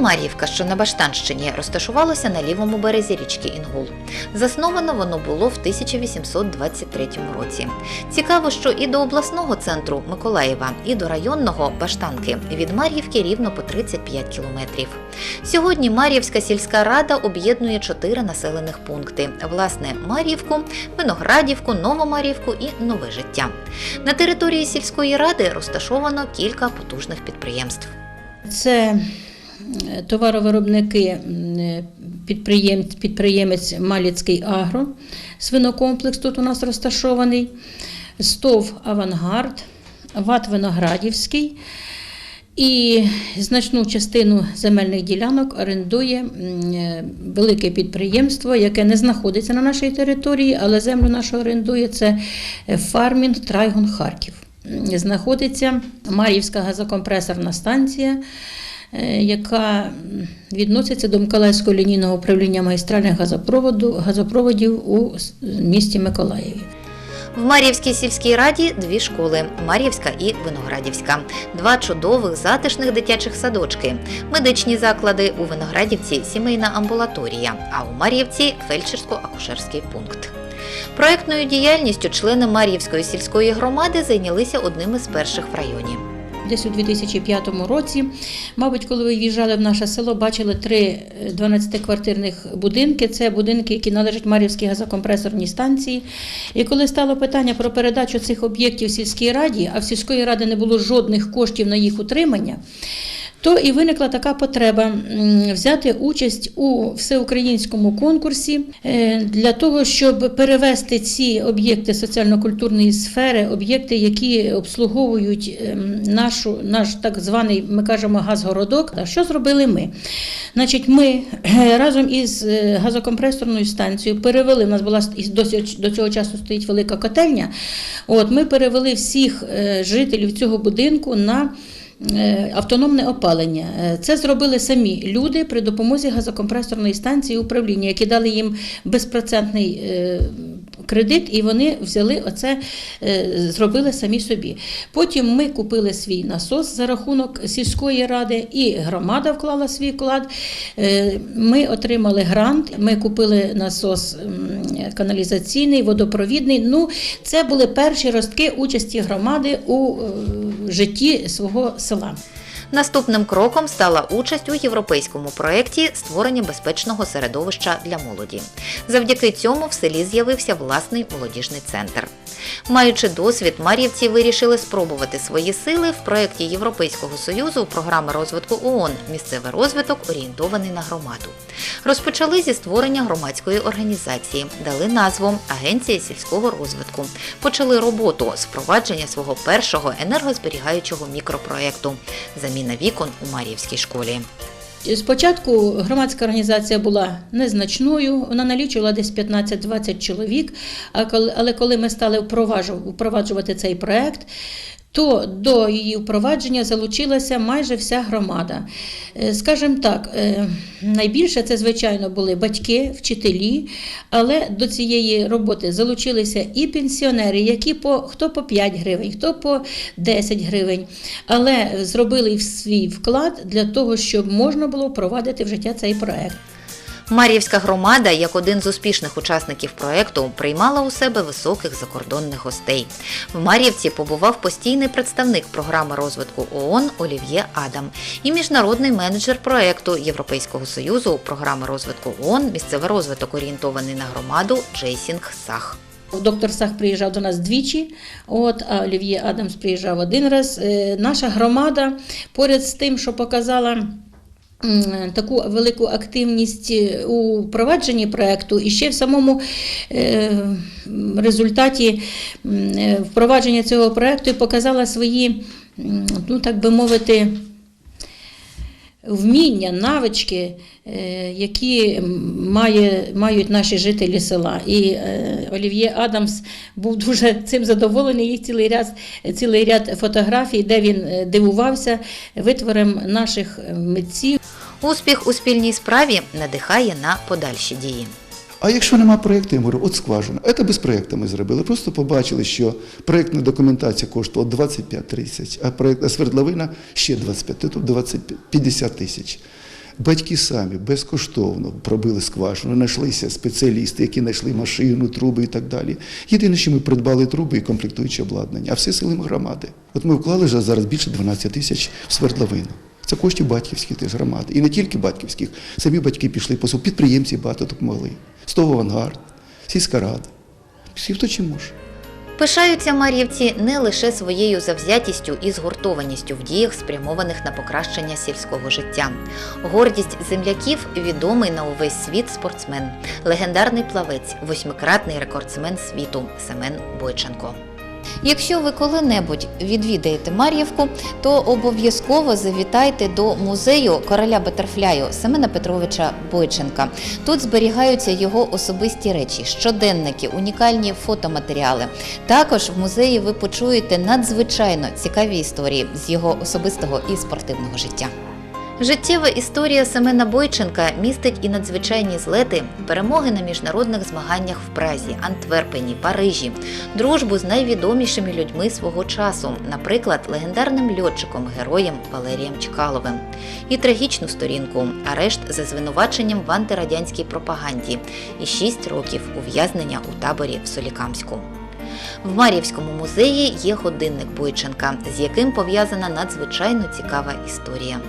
Мар'ївка, що на Баштанщині, розташувалося на лівому березі річки Інгул. Засновано воно було в 1823 році. Цікаво, що і до обласного центру Миколаєва, і до районного Баштанки від Мар'ївки рівно по 35 кілометрів. Сьогодні Мар'ївська сільська рада об'єднує чотири населених пункти: власне, Мар'ївку, Виноградівку, Новомар'ївку і Нове життя. На території сільської ради розташовано кілька потужних підприємств. Це товаровиробники, підприємець, підприємець Маліцький Агро, свинокомплекс тут у нас розташований, СТОВ Авангард, ВАТ Виноградівський. І значну частину земельних ділянок орендує велике підприємство, яке не знаходиться на нашій території, але землю нашу орендує це е, фармінг Трайгон Харків. Знаходиться Мар'ївська газокомпресорна станція, яка відноситься до Миколаївського лінійного управління магістральних газопроводу, газопроводів у місті Миколаєві. В Мар'ївській сільській раді дві школи Мар'ївська і Виноградівська, два чудових затишних дитячих садочки, медичні заклади у Виноградівці, сімейна амбулаторія, а у Мар'ївці фельдшерсько-акушерський пункт. Проектною діяльністю члени Мар'ївської сільської громади зайнялися одним із перших в районі. Десь у 2005 році, мабуть, коли ви в'їжджали в наше село, бачили три 12-квартирних будинки. Це будинки, які належать Мар'ївській газокомпресорній станції. І коли стало питання про передачу цих об'єктів сільській раді, а в сільської ради не було жодних коштів на їх утримання. То і виникла така потреба взяти участь у всеукраїнському конкурсі е, для того, щоб перевести ці об'єкти соціально-культурної сфери, об'єкти, які обслуговують ем, нашу, наш так званий, ми кажемо, газгородок. А Що зробили ми? Значить, ми е, разом із е, газокомпресорною станцією перевели. У нас була до цього часу стоїть велика котельня. От ми перевели всіх жителів цього будинку на автономне опалення. Е, Це зробили самі люди при допомозі газокомпресорної станції управління, які дали їм безпроцентний е, кредит, і вони взяли оце, е, зробили самі собі. Потім ми купили свій насос за рахунок сільської ради, і громада вклала свій вклад. Е, Ми отримали грант, ми купили насос каналізаційний, водопровідний. Ну, це були перші ростки участі громади у житті свого села. Наступним кроком стала участь у європейському проєкті створення безпечного середовища для молоді. Завдяки цьому в селі з'явився власний молодіжний центр. Маючи досвід, мар'ївці вирішили спробувати свої сили в проєкті Європейського союзу програми розвитку ООН Місцевий розвиток орієнтований на громаду. Розпочали зі створення громадської організації, дали назву Агенція сільського розвитку. Почали роботу з впровадження свого першого енергозберігаючого мікропроєкту заміна вікон у Мар'ївській школі. Спочатку громадська організація була незначною, вона налічувала десь 15-20 чоловік. Але коли ми стали впроваджувати цей проект, то до її впровадження залучилася майже вся громада. Е, Скажімо так, е, найбільше це, звичайно, були батьки, вчителі, але до цієї роботи залучилися і пенсіонери, які по хто по 5 гривень, хто по 10 гривень, але зробили свій вклад для того, щоб можна було впровадити в життя цей проект. Мар'ївська громада, як один з успішних учасників проекту, приймала у себе високих закордонних гостей. В Мар'ївці побував постійний представник програми розвитку ООН Олів'є Адам і міжнародний менеджер проекту Європейського союзу програми розвитку ООН Місцевий розвиток орієнтований на громаду Джейсінг Сах. Доктор Сах приїжджав до нас двічі, от, а Олів'є Адамс приїжджав один раз. Е, Наша громада поряд з тим, що показала. Таку велику активність е, у впровадженні проекту. І ще в самому е, результаті е, впровадження цього проекту показала свої, ну так би мовити, вміння, навички, е, які має, мають наші жителі села. І е, Олів'є Адамс був дуже цим задоволений. Їх цілий ряд, цілий ряд фотографій, де він е, дивувався витвором наших митців. Успіх у спільній справі надихає на подальші дії. А якщо нема проєкту, я говорю, от скважина. Це без проєкту ми зробили. Просто побачили, що проєктна документація коштувала 25 тисяч, а проєкт а свердловина ще 25, тут 20, 50 тисяч. Батьки самі безкоштовно пробили скважину, знайшлися спеціалісти, які знайшли машину, труби і так далі. Єдине, що ми придбали труби і комплектуючі обладнання, а все силами громади. От ми вклали вже зараз більше 12 тисяч в свердловину. Це коштів батьківських теж громади. І не тільки батьківських. Самі батьки пішли по підприємці багато допомогли. Стого авангард, сільська рада. Всі хто чим може. Пишаються мар'ївці не лише своєю завзятістю і згуртованістю в діях, спрямованих на покращення сільського життя. Гордість земляків відомий на увесь світ спортсмен, легендарний плавець, восьмикратний рекордсмен світу Семен Бойченко. Якщо ви коли-небудь відвідаєте Мар'ївку, то обов'язково завітайте до музею короля Батерфляю Семена Петровича Бойченка. Тут зберігаються його особисті речі, щоденники, унікальні фотоматеріали. Також в музеї ви почуєте надзвичайно цікаві історії з його особистого і спортивного життя. Життєва історія Семена Бойченка містить і надзвичайні злети, перемоги на міжнародних змаганнях в Празі, Антверпені, Парижі, дружбу з найвідомішими людьми свого часу, наприклад, легендарним льотчиком, героєм Валерієм Чкаловим, і трагічну сторінку арешт за звинуваченням в антирадянській пропаганді і 6 років ув'язнення у таборі в Солікамську. В Мар'ївському музеї є годинник Бойченка, з яким пов'язана надзвичайно цікава історія.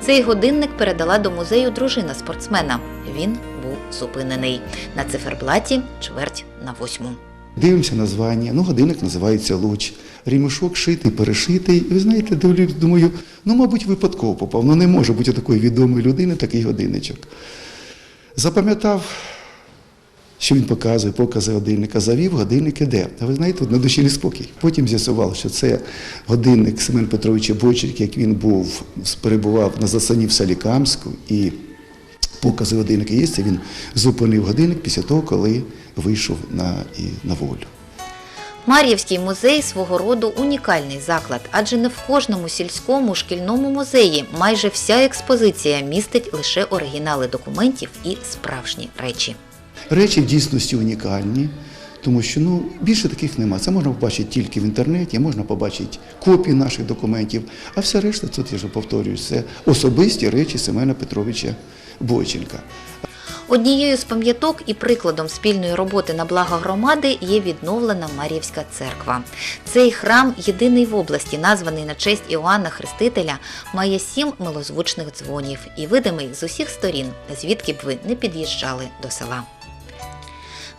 Цей годинник передала до музею дружина спортсмена. Він був зупинений на циферблаті чверть на восьму. Дивимося названня, ну годинник називається Луч. Рімушок шитий, перешитий. І ви знаєте, дивлюсь, думаю, ну, мабуть, випадково попав. Ну не може бути такої відомої людини такий годинничок. Запам'ятав, що він показує, покази годинника, завів, годинник іде. А ви знаєте, на душі неспокій. Потім з'ясував, що це годинник Семен Петровича Бойчик, як він був, перебував на засані в Салікамську і покази годинника є, це він зупинив годинник після того, коли вийшов на, і, на волю. Мар'ївський музей свого роду унікальний заклад, адже не в кожному сільському шкільному музеї майже вся експозиція містить лише оригінали документів і справжні речі. Речі в дійсності унікальні, тому що ну, більше таких нема. Це можна побачити тільки в інтернеті, можна побачити копії наших документів, а все решта, тут я вже повторюю, це особисті речі Семена Петровича Бойченка. Однією з пам'яток і прикладом спільної роботи на благо громади є відновлена Мар'ївська церква. Цей храм, єдиний в області, названий на честь Іоанна Хрестителя, має сім милозвучних дзвонів і видимий з усіх сторін, звідки б ви не під'їжджали до села.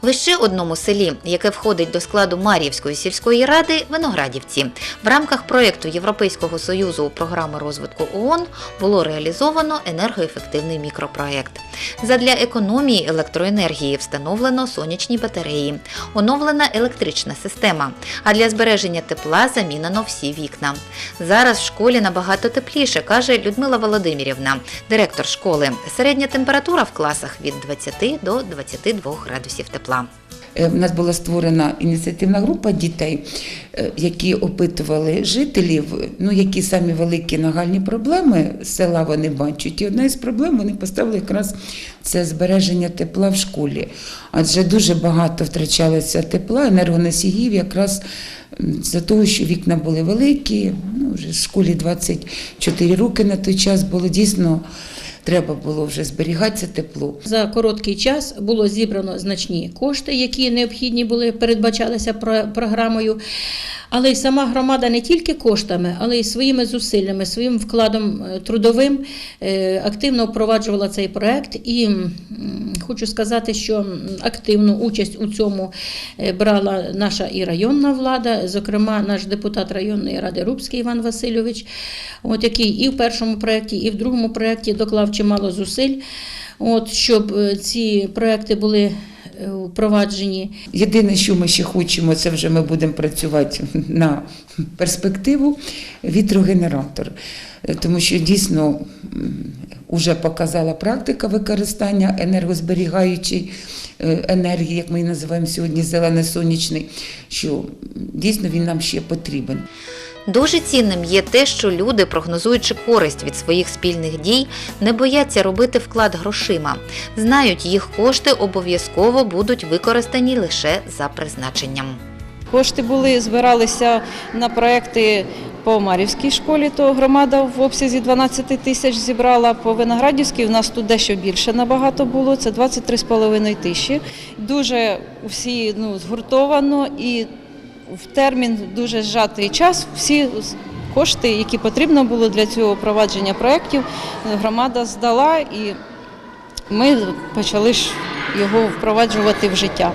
Ще одному селі, яке входить до складу Мар'ївської сільської ради, Виноградівці, в рамках проєкту Європейського союзу програми розвитку ООН було реалізовано енергоефективний мікропроєкт. Задля економії електроенергії встановлено сонячні батареї, оновлена електрична система, а для збереження тепла замінено всі вікна. Зараз в школі набагато тепліше, каже Людмила Володимирівна, директор школи. Середня температура в класах від 20 до 22 градусів тепла. Е, В нас була створена ініціативна група дітей, е, які опитували жителів, ну які самі великі нагальні проблеми села вони бачать. І одна із проблем вони поставили якраз це збереження тепла в школі. Адже дуже багато втрачалося тепла, енергоносіїв, якраз за того, що вікна були великі. Ну, вже в школі 24 роки на той час було дійсно. Треба було вже зберігати це тепло. За короткий час було зібрано значні кошти, які необхідні були, передбачалися про- програмою. Але й сама громада не тільки коштами, але й своїми зусиллями, своїм вкладом е, трудовим е, активно впроваджувала цей проект. І хочу сказати, що активну участь у цьому е, брала наша і районна влада, зокрема, наш депутат районної ради Рубський Іван Васильович, от який і в першому проєкті, і в другому проєкті доклав чимало зусиль, от, щоб е, ці проекти були е, впроваджені. Єдине, що ми ще хочемо, це вже ми будемо працювати на перспективу вітрогенератор. Тому що дійсно вже показала практика використання енергозберігаючої е, енергії, як ми її називаємо сьогодні, зелено-сонячний, що дійсно він нам ще потрібен. Дуже цінним є те, що люди, прогнозуючи користь від своїх спільних дій, не бояться робити вклад грошима. Знають, їх кошти обов'язково будуть використані лише за призначенням. Кошти були, збиралися на проекти по Марівській школі, то громада в обсязі 12 тисяч зібрала. По Виноградівській у нас тут дещо більше набагато було. Це 23,5 тисячі. Дуже всі ну, згуртовано і в термін дуже зжатий час. Всі кошти, які потрібно було для цього провадження проєктів, громада здала і ми почали його впроваджувати в життя.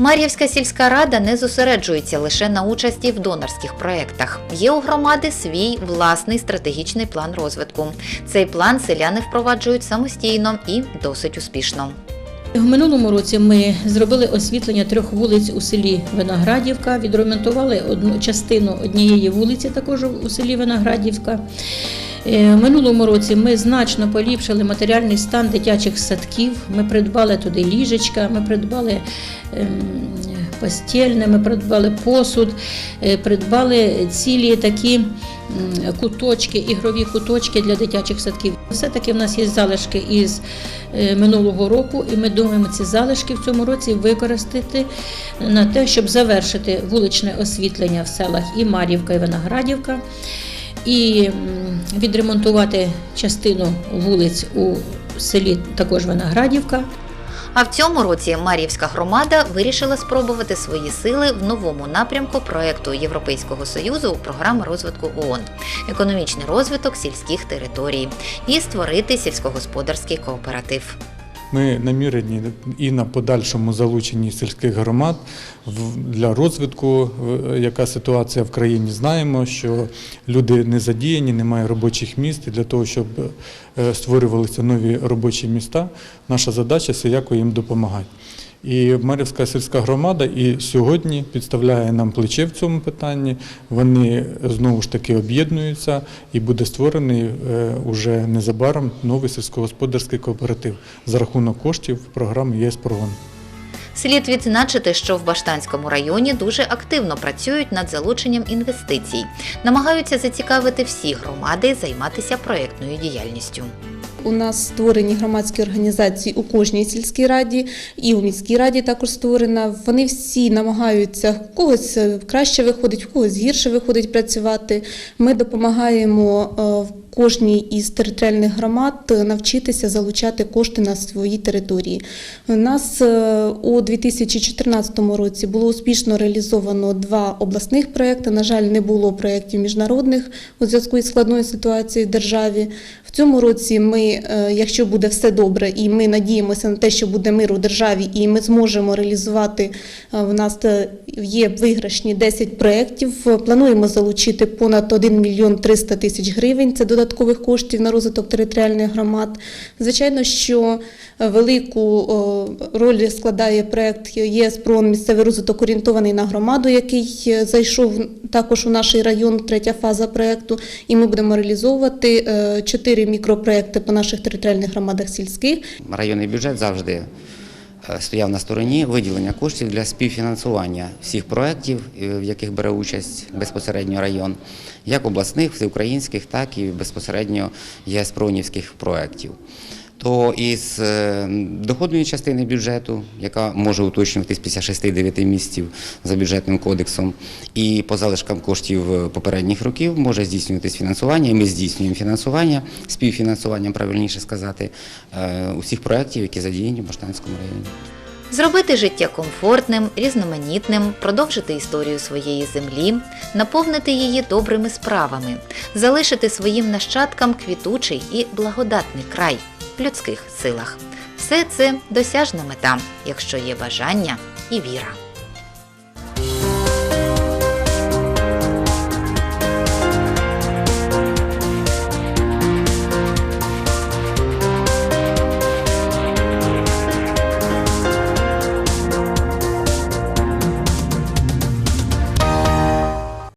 Мар'ївська сільська рада не зосереджується лише на участі в донорських проєктах. Є у громади свій власний стратегічний план розвитку. Цей план селяни впроваджують самостійно і досить успішно. В минулому році ми зробили освітлення трьох вулиць у селі Виноградівка, відремонтували одну частину однієї вулиці, також у селі Виноградівка. Е, минулому році ми значно поліпшили матеріальний стан дитячих садків. Ми придбали туди ліжечка, ми придбали ем, постільне, ми придбали посуд, е, придбали цілі такі куточки, ігрові куточки для дитячих садків. Все-таки в нас є залишки із е, минулого року, і ми думаємо ці залишки в цьому році використати на те, щоб завершити вуличне освітлення в селах і Мар'ївка, і Виноградівка, і відремонтувати частину вулиць у селі також Виноградівка. А в цьому році Мар'ївська громада вирішила спробувати свої сили в новому напрямку проекту Європейського союзу програми розвитку ООН економічний розвиток сільських територій і створити сільськогосподарський кооператив. Ми намірені і на подальшому залученні сільських громад для розвитку. Яка ситуація в країні? Знаємо, що люди не задіяні, немає робочих місць. І для того, щоб е, створювалися нові робочі міста, наша задача це всіяко їм допомагати. І Мар'ївська сільська громада і сьогодні підставляє нам плече в цьому питанні. Вони знову ж таки об'єднуються і буде створений е, уже незабаром новий сільськогосподарський кооператив за рахунок коштів програми ЄС ПРООН. Слід відзначити, що в Баштанському районі дуже активно працюють над залученням інвестицій, намагаються зацікавити всі громади займатися проєктною діяльністю. У нас створені громадські організації у кожній сільській раді і у міській раді також створена. Вони всі намагаються в когось е, краще виходить, в когось гірше виходить працювати. Ми допомагаємо е, в кожній із територіальних громад навчитися залучати кошти на своїй території. У нас е, у 2014 році було успішно реалізовано два обласних проекти. На жаль, не було проєктів міжнародних у зв'язку із складною ситуацією в державі. В цьому році ми, е, якщо буде все добре, і ми надіємося на те, що буде мир у державі, і ми зможемо реалізувати е, в нас є виграшні 10 проєктів. Плануємо залучити понад 1 мільйон 300 тисяч гривень. Це додаткових коштів на розвиток територіальних громад. Звичайно, що е, велику роль складає проєкт ЄС про місцевий розвиток орієнтований на громаду, який е, зайшов також у наш район, третя фаза проєкту. І ми будемо реалізовувати е, чотири мікропроекти по наших територіальних громадах сільських. Районний бюджет завжди стояв на стороні виділення коштів для співфінансування всіх проєктів, е, в яких бере участь безпосередньо район, як обласних, всеукраїнських, так і безпосередньо ЄСПРОНівських проєктів. То із е, доходної частини бюджету, яка може уточнюватись після 6-9 місяців за бюджетним кодексом, і по залишкам коштів е, попередніх років може здійснюватись фінансування, і ми здійснюємо фінансування, співфінансування, правильніше сказати, е, усіх проєктів, які задіяні в Баштанському районі. Зробити життя комфортним, різноманітним, продовжити історію своєї землі, наповнити її добрими справами, залишити своїм нащадкам квітучий і благодатний край людських силах. Все це досяжна мета, якщо є бажання і віра.